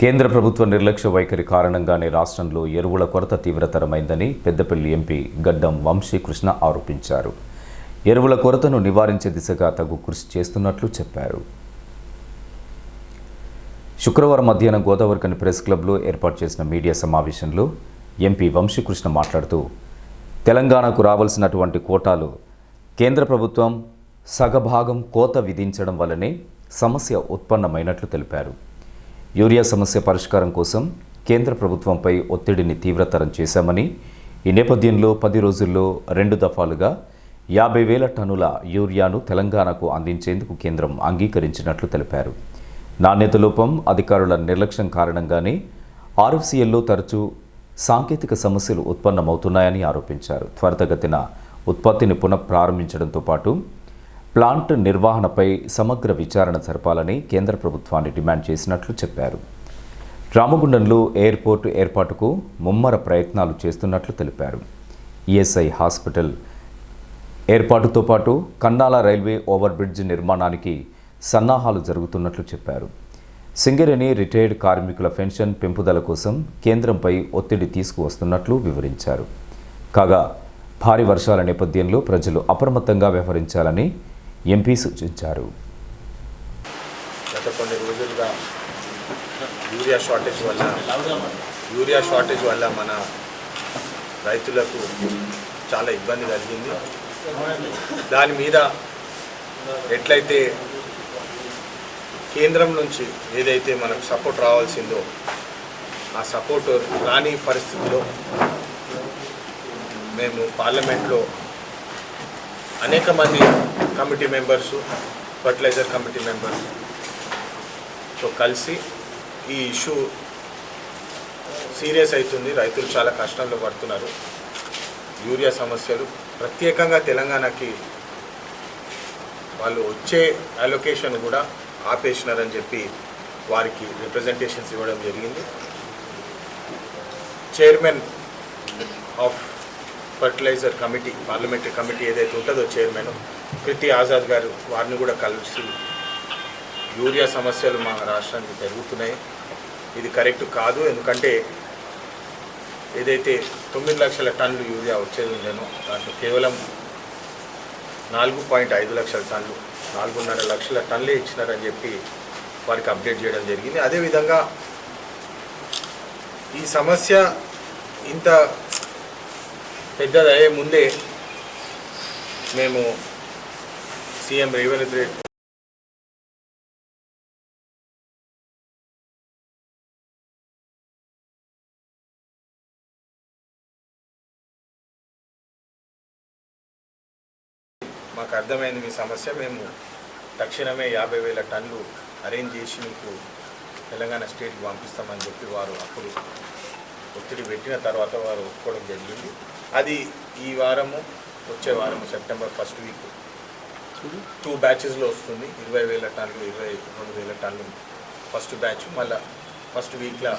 కేంద్ర ప్రభుత్వ నిర్లక్ష్య వైఖరి కారణంగానే రాష్ట్రంలో ఎరువుల కొరత తీవ్రతరమైందని పెద్దపల్లి ఎంపీ గడ్డం వంశీకృష్ణ ఆరోపించారు. ఎరువుల కొరతను నివారించే దిశగా తగు కృషి చేస్తున్నట్లు చెప్పారు. శుక్రవారం మధ్యాహ్నం గోదావరికని ప్రెస్ క్లబ్లో ఏర్పాటు చేసిన మీడియా సమావేశంలో ఎంపీ వంశీకృష్ణ మాట్లాడుతూ తెలంగాణకు రావాల్సినటువంటి కోటాలు కేంద్ర ప్రభుత్వం సగభాగం కోత విధించడం వల్లనే సమస్య ఉత్పన్నమైనట్లు తెలిపారు. యూరియా సమస్య పరిష్కారం కోసం కేంద్ర ప్రభుత్వంపై ఒత్తిడిని తీవ్రతరం చేశామని ఈ నేపథ్యంలో పది రోజుల్లో రెండు దఫాలుగా యాభై వేల టన్నుల యూరియాను తెలంగాణకు అందించేందుకు కేంద్రం అంగీకరించినట్లు తెలిపారు. నాణ్యత లోపం అధికారుల నిర్లక్ష్యం కారణంగానే ఆర్ఎఫ్సిఎల్లో తరచూ సాంకేతిక సమస్యలు ఉత్పన్నమవుతున్నాయని ఆరోపించారు. త్వరితగతిన ఉత్పత్తిని పునఃప్రారంభించడంతో పాటు ప్లాంట్ నిర్వహణపై సమగ్ర విచారణ జరపాలని కేంద్ర ప్రభుత్వాన్ని డిమాండ్ చేసినట్లు చెప్పారు. రామగుండంలో ఎయిర్పోర్ట్ ఏర్పాటుకు ముమ్మర ప్రయత్నాలు చేస్తున్నట్లు తెలిపారు. ఈఎస్ఐ హాస్పిటల్ ఏర్పాటుతో పాటు కన్నాల రైల్వే ఓవర్ బ్రిడ్జ్ నిర్మాణానికి సన్నాహాలు జరుగుతున్నట్లు చెప్పారు. సింగరేణి రిటైర్డ్ కార్మికుల పెన్షన్ పెంపుదల కోసం కేంద్రంపై ఒత్తిడి తీసుకువస్తున్నట్లు వివరించారు. కాగా భారీ వర్షాల నేపథ్యంలో ప్రజలు అప్రమత్తంగా వ్యవహరించాలని ఎంపీ సూచించారు. గత కొన్ని రోజులుగా యూరియా షార్టేజ్ వల్ల యూరియా షార్టేజ్ వల్ల మన రైతులకు చాలా ఇబ్బంది కలిగింది. దాని మీద ఎట్లయితే కేంద్రం నుంచి ఏదైతే మనకు సపోర్ట్ రావాల్సిందో ఆ సపోర్ట్ రాని పరిస్థితుల్లో మేము పార్లమెంట్లో అనేక మంది committee members fertiliser committee members so కలిసి ఈ ఇష్యూ సీరియస్ అవుతుంది. రైతులు చాలా కష్టంలో పడుతున్నారు. యూరియా సమస్యలు. ప్రత్యేకంగా తెలంగాణకి వాళ్ళు వచ్చే అలొకేషన్ కూడా ఆపేసినారని చెప్పి వారికి రిప్రజెంటేషన్స్ ఇవ్వడం జరిగింది. Chairman of fertiliser committee parliamentary committee ఏదైతే ఉంటుందో చైర్మన్ కృతి ఆజాద్ గారు వారిని కూడా కలిసి యూరియా సమస్యలు మా రాష్ట్రానికి పెరుగుతున్నాయి. ఇది కరెక్ట్ కాదు. ఎందుకంటే ఏదైతే తొమ్మిది లక్షల టన్నులు యూరియా వచ్చేది ఉండేనో దాంట్లో కేవలం నాలుగు పాయింట్ ఐదు లక్షల టన్నులు నాలుగున్నర లక్షల టన్నులే ఇచ్చినారని చెప్పి వారికి అప్డేట్ చేయడం జరిగింది. అదేవిధంగా ఈ సమస్య ఇంత పెద్దదయ్యే ముందే మేము సీఎం రేవంత్ రెడ్డి మాకు అర్థమైంది మీ సమస్య. మేము తక్షణమే యాభై వేల టన్నులు అరేంజ్ చేసి మీకు తెలంగాణ స్టేట్కి పంపిస్తామని చెప్పి వారు అప్పుడు ఒత్తిడి పెట్టిన తర్వాత వారు ఒప్పుకోవడం జరిగింది. అది ఈ వారము వచ్చే వారము సెప్టెంబర్ ఫస్ట్ వీక్ టూ బ్యాచెస్లో వస్తుంది. ఇరవై వేల టన్నులు ఇరవై రెండు వేల టన్నులు. ఫస్ట్ బ్యాచ్ మళ్ళీ ఫస్ట్ వీక్లో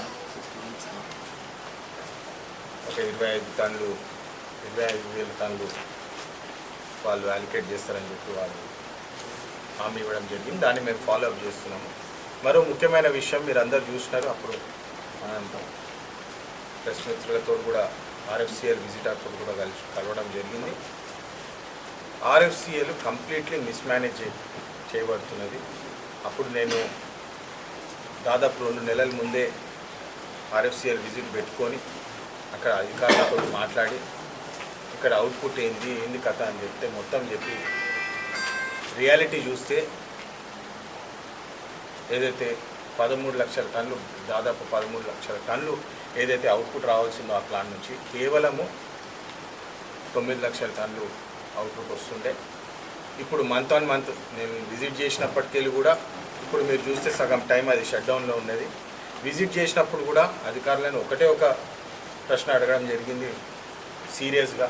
ఒక ఇరవై ఐదు టన్నులు ఇరవై ఐదు వేల టన్నులు వాళ్ళు అలికేట్ చేస్తారని చెప్పి వాళ్ళు హామీ ఇవ్వడం జరిగింది. దాన్ని మేము ఫాలో అప్ చేస్తున్నాము. మరో ముఖ్యమైన విషయం మీరు అందరు చూసినారు. అప్పుడు మనం ప్రెస్ మిత్రులతో కూడా ఆర్ఎఫ్సిఎల్ విజిట్ అప్పుడు కూడా కలిసి కలవడం జరిగింది. ఆర్ఎఫ్సిఏలు కంప్లీట్లీ మిస్మేనేజ్ చేయబడుతున్నది. అప్పుడు నేను దాదాపు రెండు నెలల ముందే ఆర్ఎఫ్సిఎల్ విజిట్ పెట్టుకొని అక్కడ అధికారులతో మాట్లాడి ఇక్కడ అవుట్పుట్ ఏంది ఏంది కథ అని చెప్తే మొత్తం చెప్పి రియాలిటీ చూస్తే ఏదైతే పదమూడు లక్షల టన్లు దాదాపు పదమూడు లక్షల టన్లు ఏదైతే అవుట్పుట్ రావాల్సిందో ఆ ప్లాన్ నుంచి కేవలము తొమ్మిది లక్షల టన్లు అవుట్లుక్ వస్తుండే. ఇప్పుడు మంత్ ఆన్ మంత్ నేను విజిట్ చేసినప్పటికెళ్ళి కూడా ఇప్పుడు మీరు చూస్తే సగం టైం అది షట్ డౌన్లో ఉన్నది. విజిట్ చేసినప్పుడు కూడా అధికారులను ఒకటే ఒక ప్రశ్న అడగడం జరిగింది. సీరియస్గా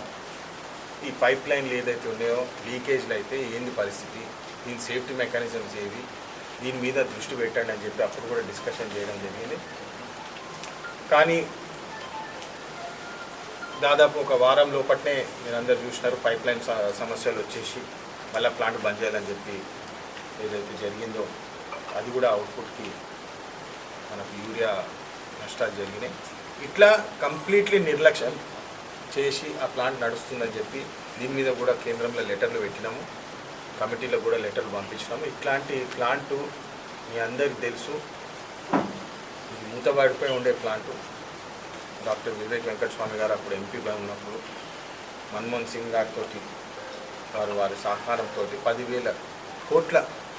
ఈ పైప్ లైన్లు ఏదైతే ఉన్నాయో లీకేజ్లు అయితే ఏంది పరిస్థితి? దీని సేఫ్టీ మెకానిజమ్స్ ఏవి? దీని మీద దృష్టి పెట్టండి అని చెప్పి అప్పుడు కూడా డిస్కషన్ చేయడం జరిగింది. కానీ దాదాపు ఒక వారం లోపట్నే మీరు అందరు చూసినారు పైప్ లైన్ సమస్యలు వచ్చేసి మళ్ళీ ప్లాంట్ బంద్ చేయాలని చెప్పి ఏదైతే జరిగిందో అది కూడా అవుట్పుట్కి మనకు యూరియా నష్టాలు జరిగినాయి. ఇట్లా కంప్లీట్లీ నిర్లక్ష్యం చేసి ఆ ప్లాంట్ నడుస్తుందని చెప్పి దీని మీద కూడా కేంద్రంలో లెటర్లు పెట్టినాము. కమిటీలో కూడా లెటర్లు పంపించినాము. ఇట్లాంటి ప్లాంటు మీ అందరికి తెలుసు. ఇది మూతబడిపోయి ఉండే ప్లాంటు. డాక్టర్ వివేక్ వెంకటస్వామి గారు అప్పుడు ఎంపీగా ఉన్నప్పుడు మన్మోహన్ సింగ్ గారితో వారు వారి సహకారంతో పదివేల కోట్ల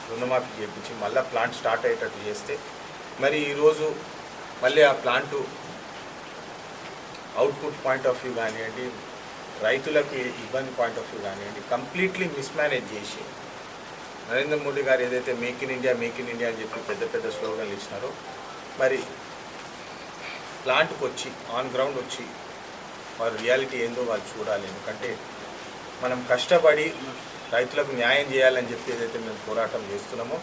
రుణమాఫీ చేయించి మళ్ళీ ప్లాంట్ స్టార్ట్ అయ్యేటట్టు చేస్తే మరి ఈరోజు మళ్ళీ ఆ plant output point of view కానివ్వండి రైతులకు ఇబ్బంది పాయింట్ ఆఫ్ వ్యూ కానివ్వండి కంప్లీట్లీ మిస్మేనేజ్ చేసి నరేంద్ర మోడీ గారు ఏదైతే make in India make in India అని చెప్పి పెద్ద పెద్ద స్లోగన్లు ఇచ్చినారో మరి ప్లాంట్కి వచ్చి ఆన్ గ్రౌండ్ వచ్చి వారు రియాలిటీ ఏందో వాళ్ళు చూడాలి. ఎందుకంటే మనం కష్టపడి రైతులకు న్యాయం చేయాలని చెప్పి ఏదైతే మేము పోరాటం చేస్తున్నామో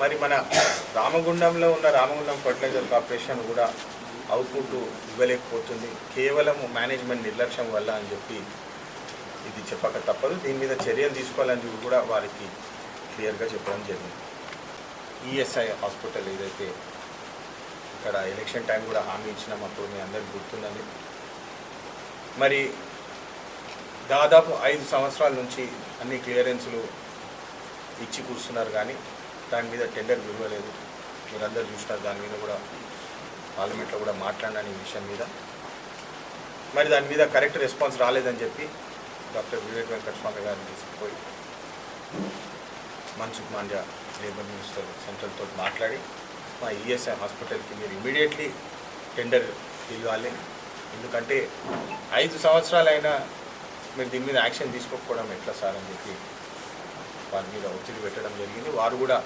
మరి మన రామగుండంలో ఉన్న రామగుండం ఫర్టిలైజర్ కార్పొరేషన్ కూడా అవుట్పుట్ ఇవ్వలేకపోతుంది. కేవలం మేనేజ్మెంట్ నిర్లక్ష్యం వల్ల అని చెప్పి ఇది చెప్పక తప్పదు. దీని మీద చర్యలు తీసుకోవాలని కూడా వారికి క్లియర్గా చెప్పడం జరిగింది. ఈఎస్ఐ హాస్పిటల్ ఏదైతే ఇక్కడ ఎలక్షన్ టైం కూడా హామీ ఇచ్చినాం అప్పుడు మీ అందరికి గుర్తున్నది మరి దాదాపు ఐదు సంవత్సరాల నుంచి అన్ని క్లియరెన్స్లు ఇచ్చి కూర్చున్నారు కానీ దాని మీద టెండర్ విలువలేదు. మీరందరూ చూసినారు దాని మీద కూడా పార్లమెంట్లో కూడా మాట్లాడినాను ఈ విషయం మీద. మరి దాని మీద కరెక్ట్ రెస్పాన్స్ రాలేదని చెప్పి డాక్టర్ వివేక్ వెంకటస్వామి గారిని తీసుకుపోయి మన్సుఖ్ మాండ్యా లేబర్ మినిస్టర్ సెంట్రల్తో మాట్లాడి మా ఈఎస్ఐ హాస్పిటల్కి మీరు ఇమీడియట్లీ టెండర్ ఇవ్వాలి. ఎందుకంటే ఐదు సంవత్సరాలైనా మీరు దీని మీద యాక్షన్ తీసుకోకపోవడం ఎట్లా సార్ అని చెప్పి వారి మీద ఒత్తిడి పెట్టడం జరిగింది. వారు కూడా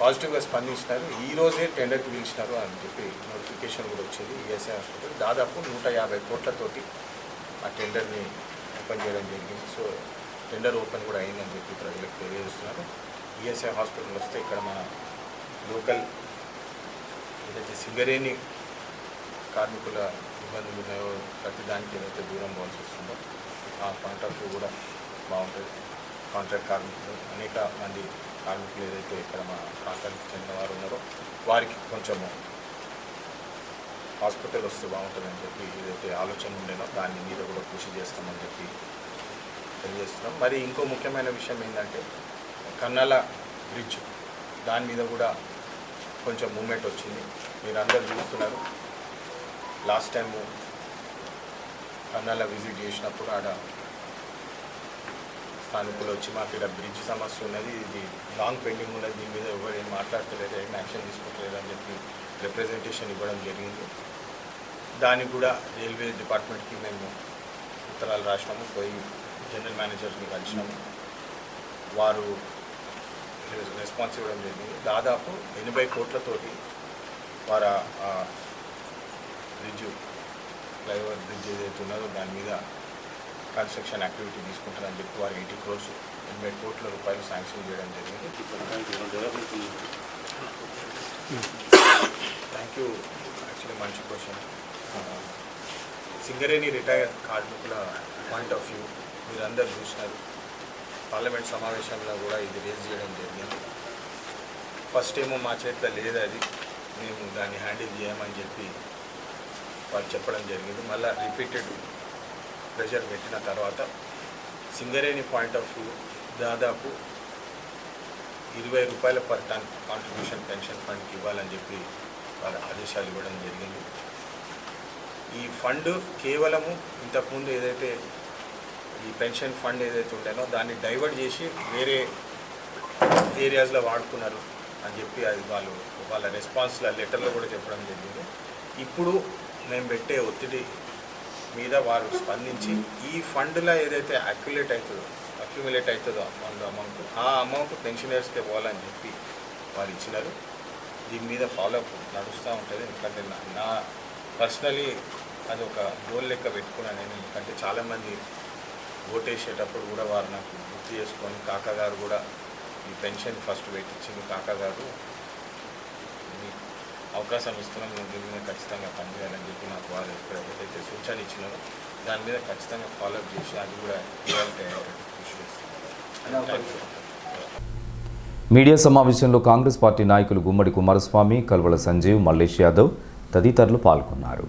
పాజిటివ్గా స్పందించినారు. ఈ రోజే టెండర్కి పిలిచినారు అని చెప్పి నోటిఫికేషన్ కూడా వచ్చింది ఈఎస్ఐ హాస్పిటల్. దాదాపు నూట యాభై కోట్లతోటి ఆ టెండర్ని ఓపెన్ చేయడం జరిగింది. సో టెండర్ ఓపెన్ కూడా అయిందని చెప్పి ప్రజలకు తెలియజేస్తున్నారు. ఈఎస్ఐ హాస్పిటల్ వస్తే ఇక్కడ మన లోకల్ ఏదైతే సింగరేణి కార్మికుల ఇబ్బందులు ఉన్నాయో ప్రతిదానికి ఏదైతే దూరం పోవాల్సి వస్తుందో ఆ కాంట్రాక్ట్ కూడా బాగుంటుంది. కాంట్రాక్ట్ కార్మికులు అనేక మంది కార్మికులు ఏదైతే ఇక్కడ మా ప్రాంతానికి చెందిన వారు ఉన్నారో వారికి కొంచెము హాస్పిటల్ వస్తే బాగుంటుందని చెప్పి ఏదైతే ఆలోచన ఉండేనో దాని మీద కూడా కృషి చేస్తామని చెప్పి తెలియజేస్తున్నాం. మరి ఇంకో ముఖ్యమైన విషయం ఏంటంటే కన్నాల బ్రిడ్జ్ దాని మీద కూడా కొంచెం మూమెంట్ వచ్చింది. మీరు చూస్తున్నారు. లాస్ట్ టైము కన్నాల విజిట్ చేసినప్పుడు ఆడ స్థానికులు వచ్చి మాకు ఇక్కడ బ్రిడ్జ్ సమస్య ఉన్నది ఇది లాంగ్ పెండింగ్ ఉన్నది దీని మీద ఎవరు ఏం మాట్లాడతలేదు ఏం యాక్షన్ తీసుకోవట్లేదు అని చెప్పి రిప్రజెంటేషన్ ఇవ్వడం జరిగింది. దానికి కూడా రైల్వే డిపార్ట్మెంట్కి మేము ఉత్తరాలు రాసినాము పోయి జనరల్ మేనేజర్ని కలిసినాము. వారు రెస్పాన్స్ ఇవ్వడం జరిగింది. దాదాపు ఎనభై కోట్లతోటి వారు ఆ బ్రిడ్జ్ ఫ్లైఓవర్ బ్రిడ్జ్ ఏదైతే ఉన్నదో దాని మీద కన్స్ట్రక్షన్ యాక్టివిటీ తీసుకుంటారని చెప్పి వారు ఎయిటీ క్రోర్స్ ఎనభై కోట్ల రూపాయలు శాంక్షన్ చేయడం జరిగింది. థ్యాంక్ యూ యాక్చువల్లీ మంచి క్వశ్చన్ సింగరేణి రిటైర్డ్ కార్మికుల పాయింట్ ఆఫ్ వ్యూ మీరు అందరు చూసినారు. పార్లమెంట్ సమావేశంలో కూడా ఇది రేజ్ చేయడం జరిగింది. ఫస్ట్ ఏమో మా చేతిలో లేదు అది. మేము దాన్ని హ్యాండిల్ చేయమని చెప్పి వాళ్ళు చెప్పడం జరిగింది. మళ్ళీ రిపీటెడ్ ప్రెషర్ పెట్టిన తర్వాత సింగరేణి పాయింట్ ఆఫ్ వ్యూ దాదాపు ఇరవై రూపాయల పర్ టన్ కాంట్రిబ్యూషన్ పెన్షన్ ఫండ్కి ఇవ్వాలని చెప్పి వారు ఆదేశాలు ఇవ్వడం జరిగింది. ఈ ఫండ్ కేవలము ఇంతకుముందు ఏదైతే ఈ పెన్షన్ ఫండ్ ఏదైతే ఉండేనో దాన్ని డైవర్ట్ చేసి వేరే ఏరియాస్లో వాడుకున్నారు. అని చెప్పి అది వాళ్ళు వాళ్ళ రెస్పాన్స్ల లెటర్లో కూడా చెప్పడం జరిగింది. ఇప్పుడు మేము పెట్టే ఒత్తిడి మీద వారు స్పందించి ఈ ఫండ్లో ఏదైతే అక్యులేట్ అవుతుందో అక్యుమిలేట్ అవుతుందో ఫండ్ అమౌంట్ ఆ అమౌంట్ పెన్షనర్స్కే పోవాలని చెప్పి వారు ఇచ్చినారు. దీని మీద ఫాలోఅప్ నడుస్తూ ఉంటుంది. ఎందుకంటే నా- నా పర్సనలీ అది ఒక గోల్ లెక్క పెట్టుకున్నాను నేను. ఎందుకంటే చాలామంది ఓటేసేటప్పుడు కూడా వారు నాకు గుర్తు చేసుకొని కాకా గారు కూడా ఈ పెన్షన్ ఫస్ట్ పెట్టించింది కాకా గారు మీకు అవకాశం ఇస్తున్నాం నేను దీని మీద ఖచ్చితంగా పనిచేయాలని చెప్పి నాకు వారు ఇక్కడ ఏదైతే సూచన ఇచ్చినారో దాని మీద ఖచ్చితంగా ఫాలోఅప్ చేసి అది కూడా యూ మీడియా సమావేశంలో కాంగ్రెస్ పార్టీ నాయకులు గుమ్మడి కుమారస్వామి కల్వల సంజీవ్ మల్లేష్ యాదవ్ తదితరులు పాల్గొన్నారు.